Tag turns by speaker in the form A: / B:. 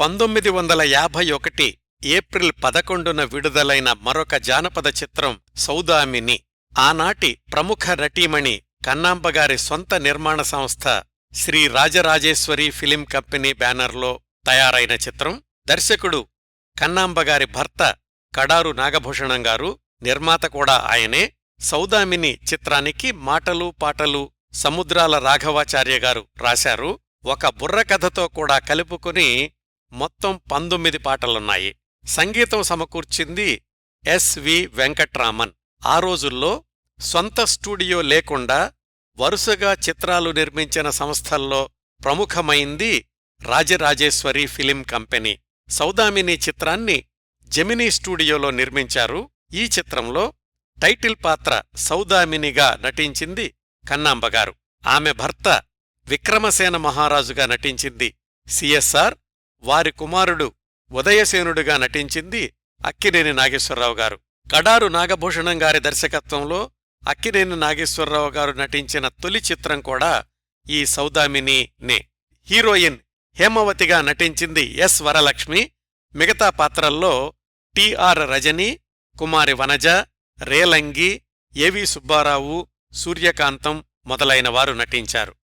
A: పంతొమ్మిది వందల యాభై ఒకటి ఏప్రిల్ పదకొండున విడుదలైన మరొక జానపద చిత్రం సౌదామిని. ఆనాటి ప్రముఖ నటీమణి కన్నాంబగారి సొంత నిర్మాణ సంస్థ శ్రీ రాజరాజేశ్వరి ఫిలిం కంపెనీ బ్యానర్లో తయారైన చిత్రం. దర్శకుడు కన్నాంబగారి భర్త కడారు నాగభూషణం గారు నిర్మాత కూడా ఆయనే. సౌదామిని చిత్రానికి మాటలు పాటలు సముద్రాల రాఘవాచార్య గారు రాశారు. ఒక బుర్రకథతో కూడా కలుపుకుని మొత్తం పంతొమ్మిది పాటలున్నాయి. సంగీతం సమకూర్చింది ఎస్వి వెంకట్రామన్. ఆ రోజుల్లో సొంత స్టూడియో లేకుండా వరుసగా చిత్రాలు నిర్మించిన సంస్థల్లో ప్రముఖమైంది రాజరాజేశ్వరి ఫిలిం కంపెనీ. సౌదామిని చిత్రాన్ని జెమినీ స్టూడియోలో నిర్మించారు. ఈ చిత్రంలో టైటిల్ పాత్ర సౌదామినిగా నటించింది కన్నాంబగారు ఆమె భర్త విక్రమసేన మహారాజుగా నటించింది. సిఎస్ఆర్ వారి కుమారుడు ఉదయసేనుడుగా నటించింది అక్కినేని నాగేశ్వరరావు గారు. కడారు నాగభూషణం గారి దర్శకత్వంలో అక్కినేని నాగేశ్వరరావు గారు నటించిన తొలి చిత్రం కూడా ఈ సౌదామినినే హీరోయిన్ హేమవతిగా నటించింది ఎస్ వరలక్ష్మి. మిగతా పాత్రల్లో టిఆర్ రజని కుమారి వనజ రేలంగి ఏవి సుబ్బారావు సూర్యకాంతం మొదలైన వారు నటించారు.